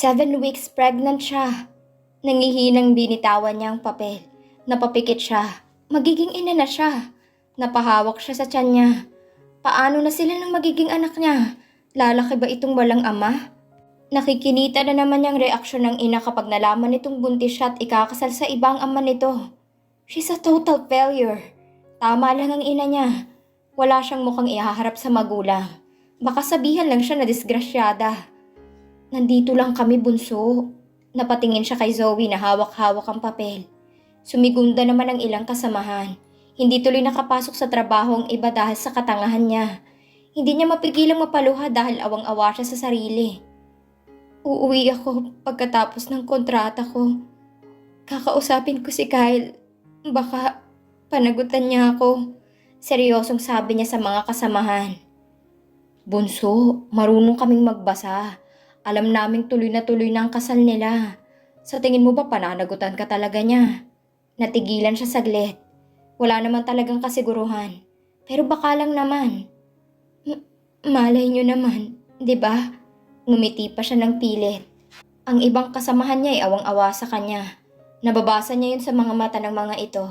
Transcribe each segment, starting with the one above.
Seven weeks pregnant siya. Nangihinang binitawan niya ang papel. Napapikit siya. Magiging ina na siya. Napahawak siya sa tiyan niya. Paano na sila ng magiging anak niya? Lalaki ba itong walang ama? Nakikinita na naman yung reaksyon ng ina kapag nalaman nitong buntis siya at ikakasal sa ibang ama nito. She's a total failure. Tama lang ang ina niya. Wala siyang mukhang ihaharap sa magulang. Baka sabihan lang siya na disgrasyada. Nandito lang kami bunso. Napatingin siya kay Zoe na hawak-hawak ang papel. Sumigunda naman ang ilang kasamahan. Hindi tuloy nakapasok sa trabaho ang iba dahil sa katangahan niya. Hindi niya mapigilang mapaluha dahil awang-awa siya sa sarili. Uuwi ako pagkatapos ng kontrata ko. Kakausapin ko si Kyle. Baka panagutan niya ako. Seryosong sabi niya sa mga kasamahan. Bunso, marunong kaming magbasa. Alam naming tuloy na tuloy na ang kasal nila. Sa tingin mo ba pananagutan ka talaga niya? Natigilan siya saglit. Wala naman talagang kasiguruhan. Pero baka lang naman. M- malay niyo naman, di ba? Ngumiti pa siya ng pilit. Ang ibang kasamahan niya ay awang-awa sa kanya. Nababasa niya yun sa mga mata ng mga ito.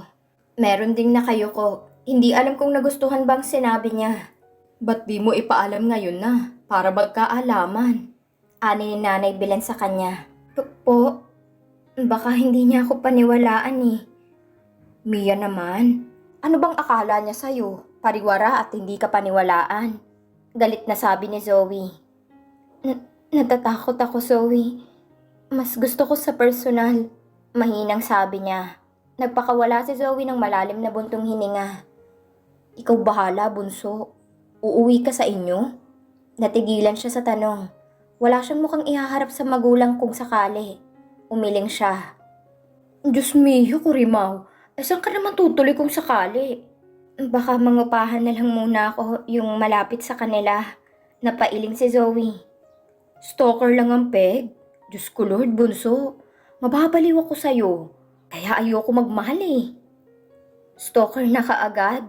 Meron ding nakayuko. Hindi alam kung nagustuhan bang sinabi niya. Ba't di mo ipaalam ngayon na? Para magkaalaman. Ani ni Nanay Bilan sa kanya. Po, baka hindi niya ako paniwalaan eh. Mia naman, ano bang akala niya sa'yo? Pariwara at hindi ka paniwalaan. Galit na sabi ni Zoe. "Na- natatakot ako, Zoe. Mas gusto ko sa personal. Mahinang sabi niya. Nagpakawala si Zoe ng malalim na buntong hininga. Ikaw bahala, bunso. Uuwi ka sa inyo? Natigilan siya sa tanong. Wala siyang mukhang ihaharap sa magulang kung sakali. Umiling siya. Diyos mio, Kurimaw. Eh, saan ka naman tutuloy kung sakali? Baka mangupahan na lang muna ako yung malapit sa kanila. Napailing si Zoe. Stalker lang ang peg. Diyos ko Lord, bunso. Mababaliw ako sa'yo. Kaya ayoko magmahal eh. Stalker na kaagad.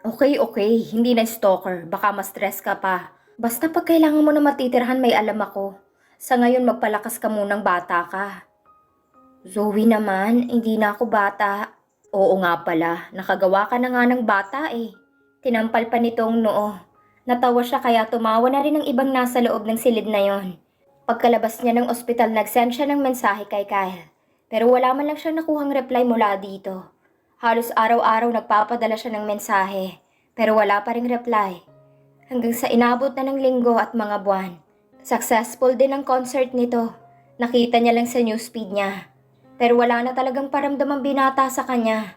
Okay, okay. Hindi na stalker. Baka ma-stress ka pa. Basta pag kailangan mo na matitirhan, may alam ako. Sa ngayon, magpalakas ka munang bata ka. Zoe naman, hindi na ako bata. Oo nga pala, nakagawa ka na nga ng bata eh. Tinampal pa nitong noo. Natawa siya kaya tumawa na rin ang ibang nasa loob ng silid na yon. Pagkalabas niya ng ospital, nag-send siya ng mensahe kay Kyle. Pero wala man lang siya nakuhang reply mula dito. Halos araw-araw nagpapadala siya ng mensahe, pero wala pa ring reply. Hanggang sa inabot na ng linggo at mga buwan. Successful din ang concert nito. Nakita niya lang sa newsfeed niya. Pero wala na talagang paramdam ang binata sa kanya.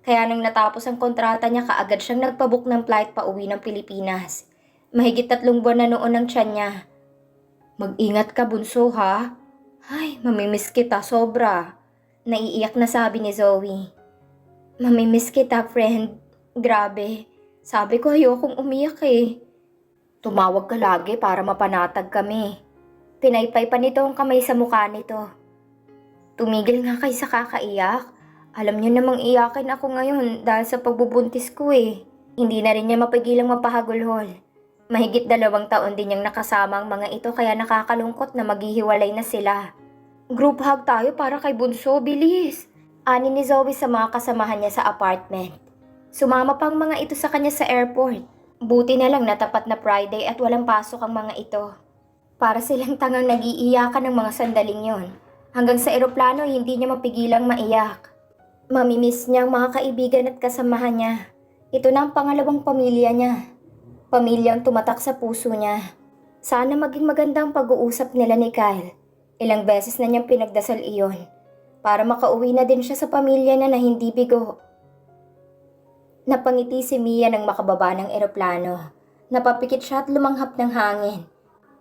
Kaya nang natapos ang kontrata niya, kaagad siyang nagpabook ng flight pa uwi ng Pilipinas. Mahigit tatlong buwan na noon ang tiyan niya. Mag-ingat ka bunso ha. Ay, mamimiss kita sobra. Naiiyak na sabi ni Zoe. Mamimiss kita, friend. Grabe. Sabi ko ayokong umiyak eh. Tumawag ka lagi para mapanatag kami. Pinaypay pa nito ang kamay sa mukha nito. Tumigil nga kay sa kakaiyak. Alam niyo namang iyakin ako ngayon dahil sa pagbubuntis ko eh. Hindi na rin niya mapigilang mapahagulhol. Mahigit dalawang taon din niyang nakasama ang mga ito kaya nakakalungkot na maghihiwalay na sila. Group hug tayo para kay Bunso, bilis! Ani ni Zoe sa mga kasamahan niya sa apartment. Sumama pang mga ito sa kanya sa airport. Buti na lang natapat na Friday at walang pasok ang mga ito. Para silang tangang nag-iiyakan ng mga sandaling yon. Hanggang sa eroplano hindi niya mapigilang maiyak. Mamimiss niya ang mga kaibigan at kasamahan niya. Ito na ang pangalawang pamilya niya. Pamilyang tumatak sa puso niya. Sana maging magandang pag-uusap nila ni Kyle. Ilang beses na niyang pinagdasal iyon. Para makauwi na din siya sa pamilya na na hindi bigo. Napangiti si Mia nang makababa ng eroplano. Napapikit siya at lumanghap ng hangin.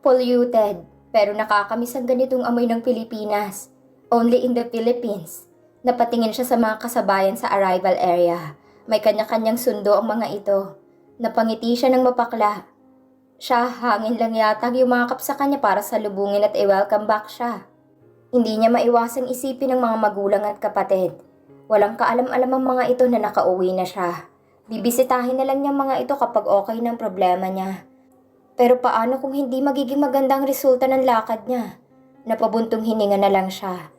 Polluted, pero nakakamiss ang ganitong amoy ng Pilipinas. Only in the Philippines. Napatingin siya sa mga kasabayan sa arrival area. May kanya-kanyang sundo ang mga ito. Napangiti siya ng mapakla. Siya, hangin lang yatag yumakap sa kanya para salubungin at i-welcome back siya. Hindi niya maiwasang isipin ng mga magulang at kapatid. Walang kaalam-alam ang mga ito na nakauwi na siya. Bibisitahin na lang niya mga ito kapag okay ng problema niya. Pero paano kung hindi magiging magandang resulta ng lakad niya? Napabuntong hininga na lang siya.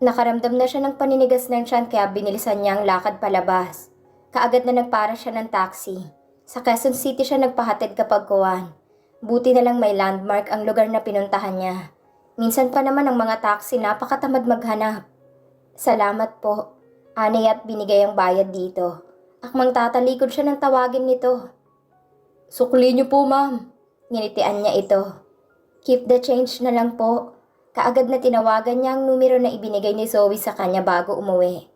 Nakaramdam na siya ng paninigas ng tiyan kaya binilisan niya ang lakad palabas. Kaagad na nagpara siya ng taxi. Sa Quezon City siya nagpahatid kapag kuwan. Buti na lang may landmark ang lugar na pinuntahan niya. Minsan pa naman ang mga taxi napakatamad maghanap. Salamat po. Ani at binigay ang bayad dito. Akmang tatalikod siya ng tawagin nito. Sukli niyo po, ma'am. Nginitian niya ito. Keep the change na lang po. Kaagad na tinawagan niya ang numero na ibinigay ni Zoe sa kanya bago umuwi.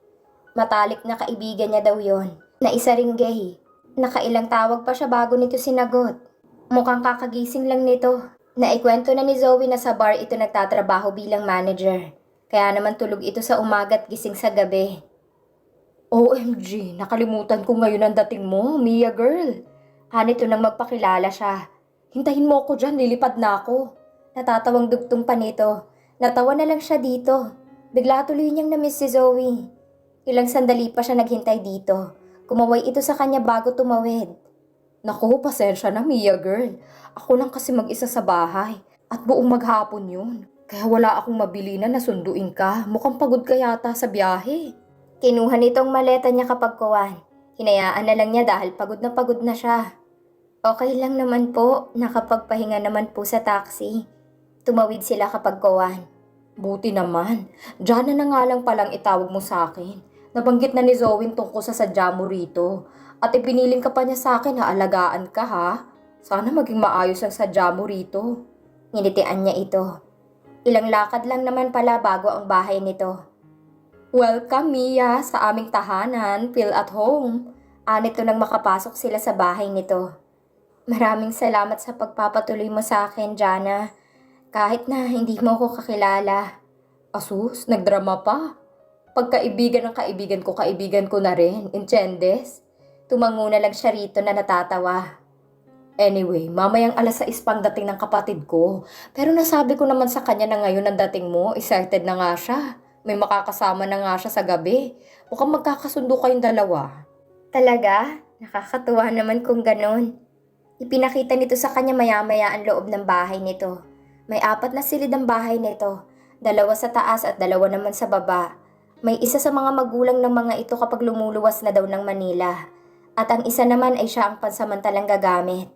Matalik na kaibigan niya daw yon. Na isa ring gay. Nakailang tawag pa siya bago nito sinagot. Mukhang kakagising lang nito. Naikwento na ni Zoe na sa bar ito nagtatrabaho bilang manager. Kaya naman tulog ito sa umaga at gising sa gabi. OMG, nakalimutan ko ngayon ang dating mo, Mia girl. Hanito nang magpakilala siya. Hintayin mo ako dyan, lilipad na ako. Natatawang dugtong pa nito. Natawa na lang siya dito. Bigla tuloy niyang na-miss si Zoe. Ilang sandali pa siya naghintay dito. Kumaway ito sa kanya bago tumawid. Naku, pasensya na Mia girl. Ako lang kasi mag-isa sa bahay. At buong maghapon yun. Kaya wala akong mabili na nasunduin ka. Mukhang pagod ka yata sa biyahe. Kinuha nitong maleta niya kapag kuwan. Hinayaan na lang niya dahil pagod na pagod na siya. Okay lang naman po, nakapagpahinga naman po sa taxi. Tumawid sila kapag kuwan. Buti naman, Diyan na nga lang palang itawag mo sa akin. Nabanggit na ni Zoe tungkol sa sadya mo rito. At ipiniling ka pa niya sa akin na alagaan ka ha. Sana maging maayos ang sadya mo rito. Nginitian niya ito. Ilang lakad lang naman pala bago ang bahay nito. Welcome, Mia, sa aming tahanan. Feel at home. Anito nang makapasok sila sa bahay nito. Maraming salamat sa pagpapatuloy mo sa akin, Jana. Kahit na hindi mo ko kakilala. Asus, nagdrama pa. Pagkaibigan ng kaibigan ko, kaibigan ko na rin. Inchendes. Tumango na lang siya rito na natatawa. Anyway, mamayang alas 6 pang dating ng kapatid ko. Pero nasabi ko naman sa kanya na ngayon ang dating mo, excited na nga siya. May makakasama na nga siya sa gabi. Mukhang magkakasundo kayong dalawa. Talaga? Nakakatuwa naman kung ganon. Ipinakita nito sa kanya maya-maya ang loob ng bahay nito. May apat na silid ang bahay nito. Dalawa sa taas at dalawa naman sa baba. May isa sa mga magulang ng mga ito kapag lumuluwas na daw ng Manila. At ang isa naman ay siya ang pansamantalang gagamit.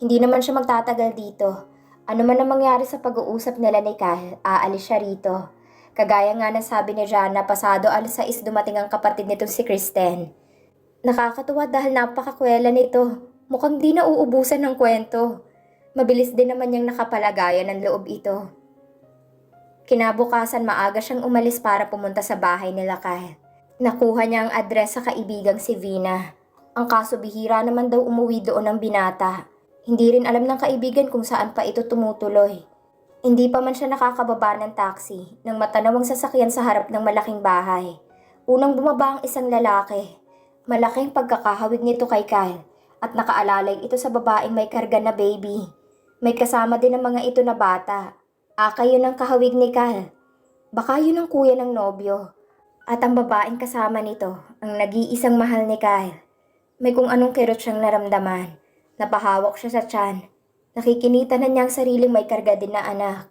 Hindi naman siya magtatagal dito. Ano man ang mangyari sa pag-uusap nila ni Kyle, aalis siya rito. Kagaya nga ng sabi ni Jana, pasado alas 6 dumating ang kapatid nitong si Kristen. Nakakatuwa dahil napakakwela nito. Mukhang di na uubusan ng kwento. Mabilis din naman niyang nakapalagayan ng loob ito. Kinabukasan maaga siyang umalis para pumunta sa bahay nila Kyle. Nakuha niya ang address sa kaibigang si Vina. Ang kaso bihira naman daw umuwi doon ng binata. Hindi rin alam ng kaibigan kung saan pa ito tumutuloy. Hindi pa man siya nakakababa ng taxi nang matanaw ang sasakyan sa harap ng malaking bahay. Unang bumaba ang isang lalaki. Malaking pagkakahawig nito kay Kyle at nakaalalay ito sa babaeng may karga na baby. May kasama din ang mga ito na bata. Aka yun ang kahawig ni Kyle. Baka yun ang kuya ng nobyo. At ang babaeng kasama nito, ang nag-iisang mahal ni Kyle. May kung anong kirot siyang naramdaman. Napahawak siya sa tiyan. Nakikinita na niya ang sariling may karga din na anak.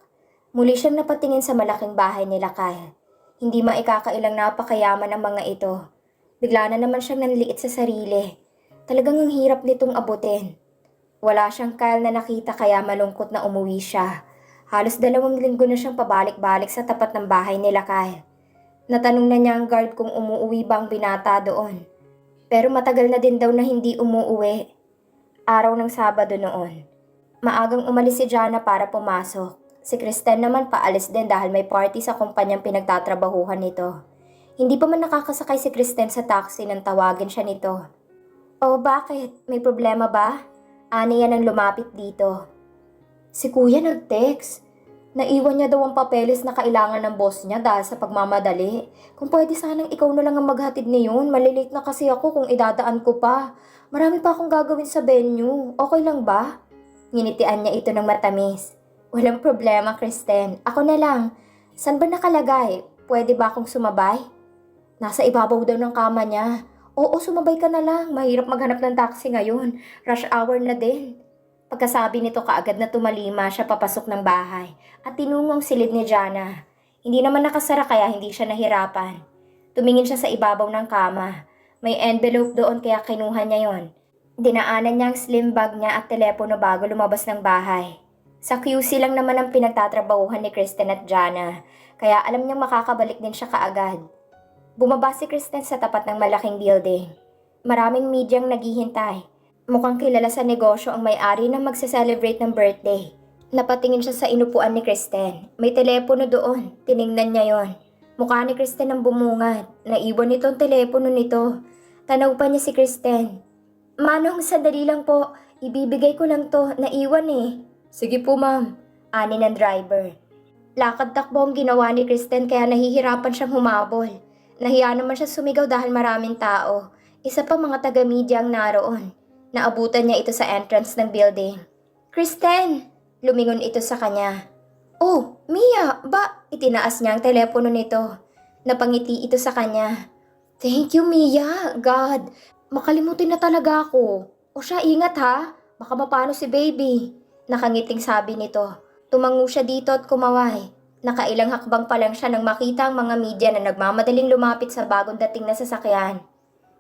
Muli siyang napatingin sa malaking bahay nila Kyle. Hindi maikakailang napakayaman ang mga ito. Bigla na naman siyang nanliit sa sarili. Talagang ang hirap nitong abutin. Wala siyang Kyle na nakita kaya malungkot na umuwi siya. Halos dalawang linggo na siyang pabalik-balik sa tapat ng bahay nila Kyle. Natanong na niya ang guard kung umuuwi ba ang binata doon. Pero matagal na din daw na hindi umuuwi. Araw ng Sabado noon. Maagang umalis si Jana para pumasok. Si Kristen naman paalis din dahil may party sa kumpanyang pinagtatrabahuhan nito. Hindi pa man nakakasakay si Kristen sa taxi nang tawagin siya nito. Oh, bakit? May problema ba? Ani yan ang lumapit dito. Si kuya nag-text. Naiwan niya daw ang papeles na kailangan ng boss niya dahil sa pagmamadali. Kung pwede sanang ikaw na lang ang maghatid niyon, malilate na kasi ako kung idadaan ko pa. Marami pa akong gagawin sa venue. Okay lang ba? Nginitian niya ito ng matamis. Walang problema, Kristen. Ako na lang. San ba nakalagay? Pwede ba akong sumabay? Nasa ibabaw daw ng kama niya. Oo, sumabay ka na lang. Mahirap maghanap ng taxi ngayon. Rush hour na din. Pagkasabi nito kaagad na tumalima siya papasok ng bahay at tinungong silid ni Jana. Hindi naman nakasara kaya hindi siya nahirapan. Tumingin siya sa ibabaw ng kama. May envelope doon kaya kinuha niya yon. Dinaanan niya ang slim bag niya at telepono bago lumabas ng bahay. Sa QC lang naman ang pinagtatrabahuhan ni Kristen at Jana, kaya alam niyang makakabalik din siya kaagad. Bumaba si Kristen sa tapat ng malaking building. Maraming medyang naghihintay. Mukhang kilala sa negosyo ang may-ari na magse-celebrate ng birthday. Napatingin siya sa inupuan ni Kristen. May telepono doon. Tiningnan niya yon. Mukha ni Kristen ang bumungad. Naiwan nito ang telepono nito. Tanaw pa niya si Kristen. Manong, sandali lang po. Ibibigay ko lang to. Naiwan eh. Sige po, ma'am. Ani ng driver. Lakad takbo ang ginawa ni Kristen kaya nahihirapan siyang humabol. Nahiya naman siya sumigaw dahil maraming tao. Isa pa mga taga-media ang naroon. Naabutan niya ito sa entrance ng building. Kristen! Lumingon ito sa kanya. Oh, Mia! Ba? Itinaas niya ang telepono nito. Napangiti ito sa kanya. Thank you, Mia. God, makalimutin na talaga ako. O siya, ingat ha. Baka mapano si baby. Nakangiting sabi nito. Tumango siya dito at kumaway. Nakailang hakbang pa lang siya nang makita ang mga media na nagmamadaling lumapit sa bagong dating na sasakyan.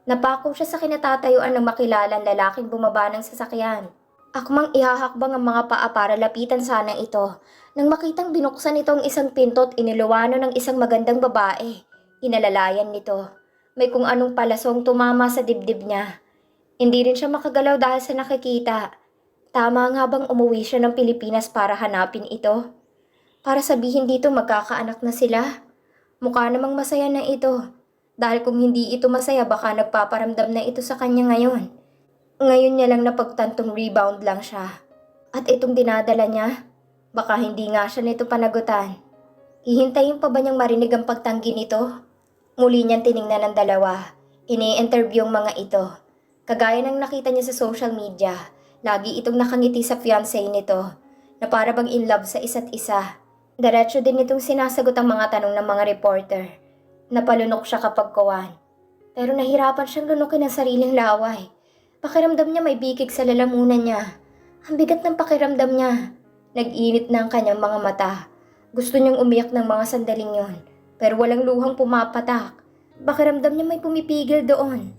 Napako siya sa kinatatayuan ng makilalang lalaking bumaba ng sasakyan. Akmang ihahakbang ang mga paa para lapitan sana ito. Nang makitang binuksan ang isang pinto at iniluwano ng isang magandang babae. Inalalayan nito. May kung anong palasong tumama sa dibdib niya. Hindi rin siya makagalaw dahil sa nakikita. Tama nga bang umuwi siya ng Pilipinas para hanapin ito? Para sabihin dito magkakaanak na sila? Mukha namang masaya na ito. Dahil kung hindi ito masaya baka nagpaparamdam na ito sa kanya ngayon. Ngayon niya lang napagtantong rebound lang siya. At itong dinadala niya, baka hindi nga siya nito panagutan. Hihintayin pa ba niyang marinig ang pagtanggi nito? Muli niyang tiningnan ng dalawa. Ini-interview ang mga ito. Kagaya ng nakita niya sa social media, lagi itong nakangiti sa fiancé nito na para bang in love sa isa't isa. Diretso din itong sinasagot ang mga tanong ng mga reporter. Napalunok siya kapag kuwan. Pero nahirapan siyang lunukin ang sariling laway. Pakiramdam niya may bikig sa lalamunan niya. Ang bigat ng pakiramdam niya. Nag-init na ang kanyang mga mata. Gusto niyang umiyak ng mga sandaling yon, pero walang luhang pumapatak. Pakiramdam niya may pumipigil doon.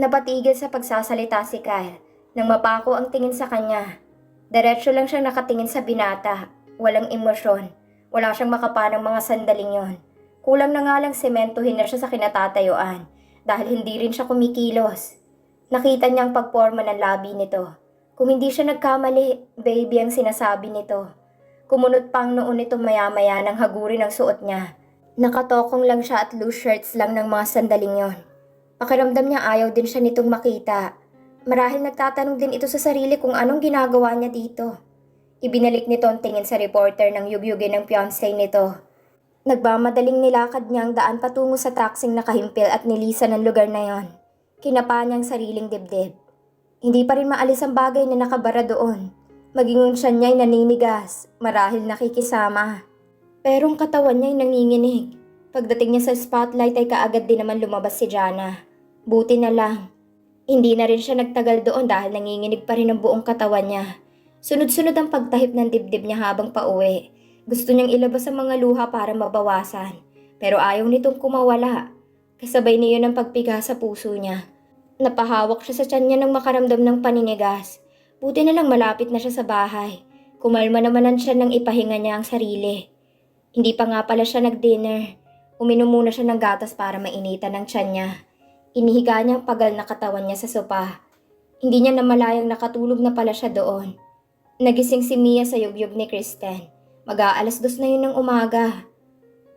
Napatigil sa pagsasalita si Kyle nang mapako ang tingin sa kanya. Diretso lang siyang nakatingin sa binata. Walang emosyon. Wala siyang makapanang mga sandaling yon. Kulang na nga lang sementohin na siya sa kinatatayuan dahil hindi rin siya kumikilos. Nakita niya ang pagporma ng labi nito. Kung hindi siya nagkamali, baby ang sinasabi nito. Kumunot pa ang noon nito maya-maya ng haguri ng suot niya. Nakatokong lang siya at loose shirts lang ng mga sandaling yon. Pakiramdam niya ayaw din siya nitong makita. Marahil nagtatanong din ito sa sarili kung anong ginagawa niya dito. Ibinalik nito ang tingin sa reporter ng yugyugin ng fiancé nito. Nagmamadaling nilakad niya ang daan patungo sa taksing nakahimpil at nilisan ng lugar na yon. Kinapa niya ang sariling dibdib. Hindi pa rin maalis ang bagay na nakabara doon. Maging siya niya'y naninigas, marahil nakikisama. Pero ang katawan niya'y nanginginig. Pagdating niya sa spotlight ay kaagad din naman lumabas si Jana. Buti na lang. Hindi na rin siya nagtagal doon dahil nanginginig pa rin ang buong katawan niya. Sunod-sunod ang pagtahip ng dibdib niya habang pauwi. Gusto niyang ilabas ang mga luha para mabawasan. Pero ayaw nitong kumawala. Kasabay niyo ng pagpiga sa puso niya. Napahawak siya sa tiyan niya nang makaramdam ng paninigas. Buti na lang malapit na siya sa bahay. Kumalma namanan siya nang ipahinga niya ang sarili. Hindi pa nga pala siya nag-dinner. Uminom muna siya ng gatas para mainitan ng tiyan niya. Inihiga niya ang pagal na katawan niya sa sopa. Hindi niya namalayang nakatulog na pala siya doon. Nagising si Mia sa yugyug ni Kristen. Mag-aalas dos na yun ng umaga.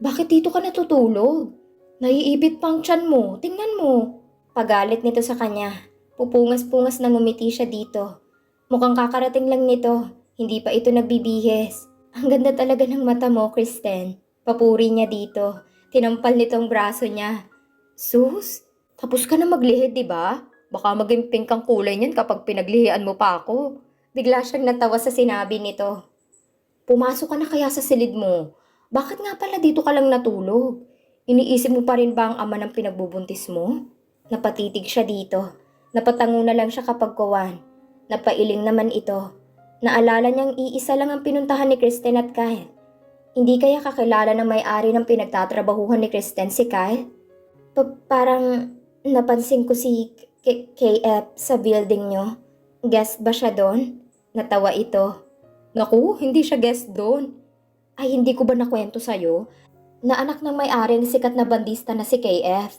Bakit dito ka natutulog? Naiibit pang tiyan mo. Tingnan mo. Pagalit nito sa kanya. Pupungas-pungas na ngumiti siya dito. Mukhang kakarating lang nito. Hindi pa ito nagbibihis. Ang ganda talaga ng mata mo, Kristen. Papuri niya dito. Tinampal nitong braso niya. Sus, tapos ka na maglihid, di ba? Baka maging pink ang kulay niyan kapag pinaglihian mo pa ako. Bigla siyang natawa sa sinabi nito. Pumasok ka na kaya sa silid mo. Bakit nga pala dito ka lang natulog? Iniisip mo pa rin ba ang ama ng pinagbubuntis mo? Napatitig siya dito. Napatango na lang siya kapag kuwan. Napailing naman ito. Naalala niyang iisa lang ang pinuntahan ni Kristen at Kyle. Hindi kaya kakilala ng may-ari ng pinagtatrabahuhan ni Kristen si Kyle? Pa- parang napansin ko si K- KF sa building niyo. Guest ba siya doon? Natawa ito. Naku, hindi siya guest doon. Ay, hindi ko ba nakwento sa'yo? Na anak ng may-ari ng sikat na bandista na si KF.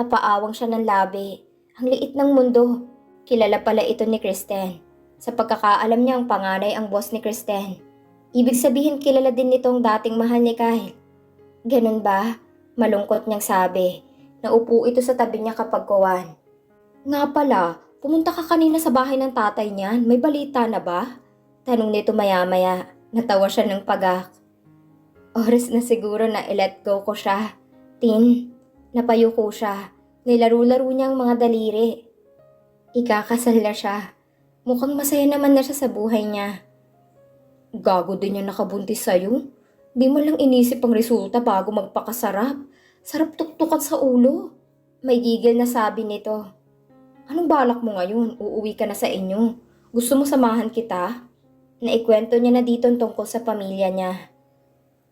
Napaawang siya ng labi. Ang liit ng mundo. Kilala pala ito ni Kristen. Sa pagkakaalam niya ang panganay ang boss ni Kristen. Ibig sabihin kilala din nitong dating mahal ni Kyle. Ganun ba? Malungkot niyang sabi. Naupo ito sa tabi niya kapag kuwan. Nga pala, pumunta ka kanina sa bahay ng tatay niyan. May balita na ba? Tanong nito maya-maya. Natawa siya ng pagak. Oras na siguro na i-let go ko siya. Tin, napayuko siya. Nilaro-laro niya ang mga daliri. Ikakasal na siya. Mukhang masaya naman na siya sa buhay niya. Gago din yung nakabuntis sa'yo. Di mo lang inisip ang resulta bago magpakasarap. Sarap tuktukan sa ulo. May gigil na sabi nito. Anong balak mo ngayon? Uuwi ka na sa inyo. Gusto mo samahan kita? Naikwento niya na dito tungkol sa pamilya niya.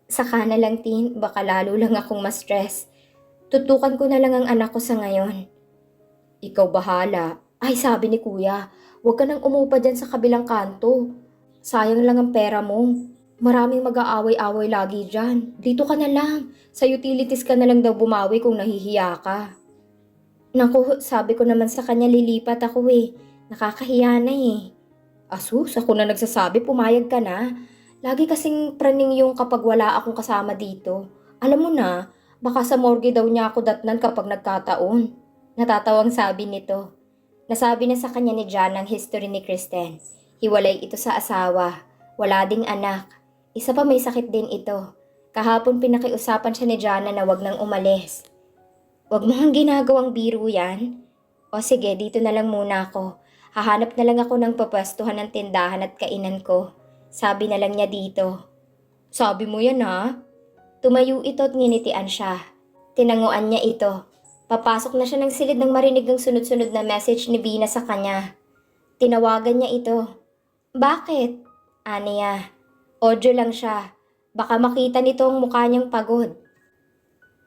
Saka na lang tin, baka lalo lang akong ma-stress. Tutukan ko na lang ang anak ko sa ngayon. Ikaw bahala. Ay, sabi ni kuya, huwag ka nang umupa dyan sa kabilang kanto. Sayang lang ang pera mo. Maraming mag-aaway-away lagi dyan. Dito ka na lang. Sa utilities ka na lang daw bumawi kung nahihiya ka. Naku, sabi ko naman sa kanya lilipat ako eh. Nakakahiya na eh. Asus, ako na nagsasabi pumayag ka na. Lagi kasing praning yung kapag wala akong kasama dito. Alam mo na, baka sa morgue daw niya ako datnan kapag nagkataon. Natatawang sabi nito. Nasabi na sa kanya ni John ang history ni Kristen. Hiwalay ito sa asawa. Wala ding anak. Isa pa may sakit din ito. Kahapon pinakiusapan siya ni Jana na wag nang umalis. Wag mo hang ginagawang biro yan. O sige, dito na lang muna ako. Hahanap na lang ako ng papwestuhan ng tindahan at kainan ko. Sabi na lang niya dito. Sabi mo yan ha? Tumayo ito at nginitian siya. Tinanguan niya ito. Papasok na siya ng silid nang marinig ang sunod-sunod na message ni Bina sa kanya. Tinawagan niya ito. Bakit? Aniya. Audio lang siya. Baka makita nito ang mukha niyang pagod.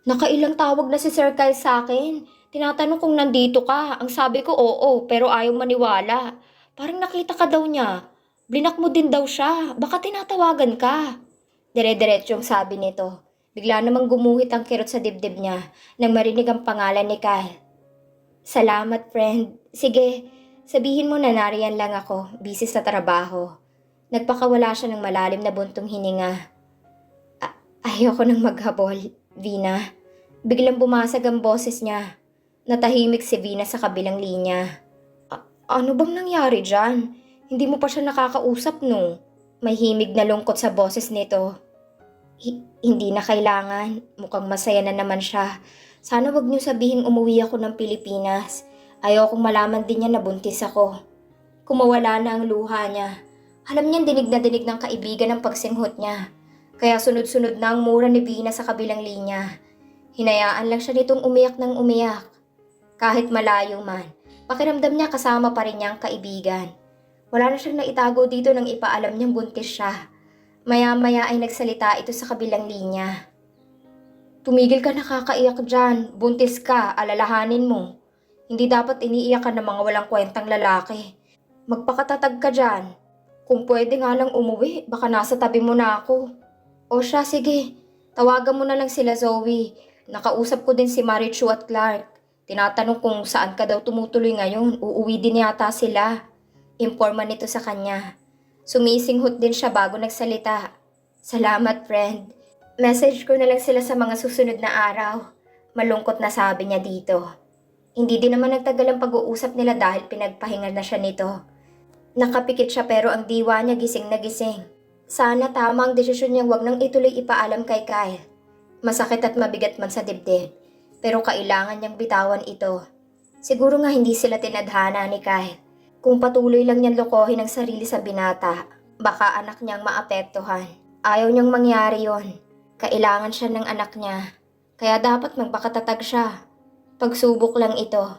Nakailang tawag na si Sir Kyle sa akin. Tinatanong kung nandito ka. Ang sabi ko oo, pero ayaw maniwala. Parang nakita ka daw niya. Blinak mo din daw siya. Baka tinatawagan ka. Dire-diretsong sabi nito. Bigla namang gumuhit ang kirot sa dibdib niya nang marinig ang pangalan ni Kyle. Salamat, friend. Sige, sabihin mo na nariyan lang ako, busy sa trabaho. Nagpakawala siya ng malalim na buntong hininga. Ayoko nang maghabol, Vina. Biglang bumasag ang boses niya. Natahimik si Vina sa kabilang linya. "A- ano bang nangyari dyan? Hindi mo pa siya nakakausap, no? May himig na lungkot sa boses nito. Hi- hindi na kailangan. Mukhang masaya na naman siya. Sana wag niyo sabihin umuwi ako ng Pilipinas. Ayaw kong malaman din niya na buntis ako. Kumawala na ang luha niya. Alam niyang dinig na dinig ng kaibigan ang pagsinghot niya. Kaya sunod-sunod na ang mura ni Bina sa kabilang linya. Hinayaan lang siya nitong umiyak ng umiyak. Kahit malayo man, pakiramdam niya kasama pa rin niya ang kaibigan. Wala na siyang naitago dito nang ipaalam niyang buntis siya. Maya-maya ay nagsalita ito sa kabilang linya. Tumigil ka nakakaiyak dyan. Buntis ka, alalahanin mo. Hindi dapat iniiyak ka ng mga walang kwentang lalaki. Magpakatatag ka dyan. Kung pwede nga lang umuwi, baka nasa tabi mo na ako. O siya, sige. Tawagan mo na lang sila Zoe. Nakausap ko din si Marichu at Clark. Tinatanong kung saan ka daw tumutuloy ngayon. Uuwi din yata sila. Informa nito sa kanya. Sumisinghot din siya bago nagsalita. Salamat, friend. Message ko na lang sila sa mga susunod na araw. Malungkot na sabi niya dito. Hindi din naman nagtagal ang pag-uusap nila dahil pinagpahinga na siya nito. Nakapikit siya pero ang diwa niya gising na gising. Sana tama ang desisyon niyang wag nang ituloy ipaalam kay Kyle. Masakit at mabigat man sa dibdib, pero kailangan niyang bitawan ito. Siguro nga hindi sila tinadhana ni Kyle. Kung patuloy lang niyang lokohin ang sarili sa binata, baka anak niyang maapektuhan. Ayaw niyang mangyari yon. Kailangan siya ng anak niya. Kaya dapat magpakatatag siya. Pagsubok lang ito.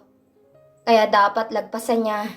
Kaya dapat lagpasan niya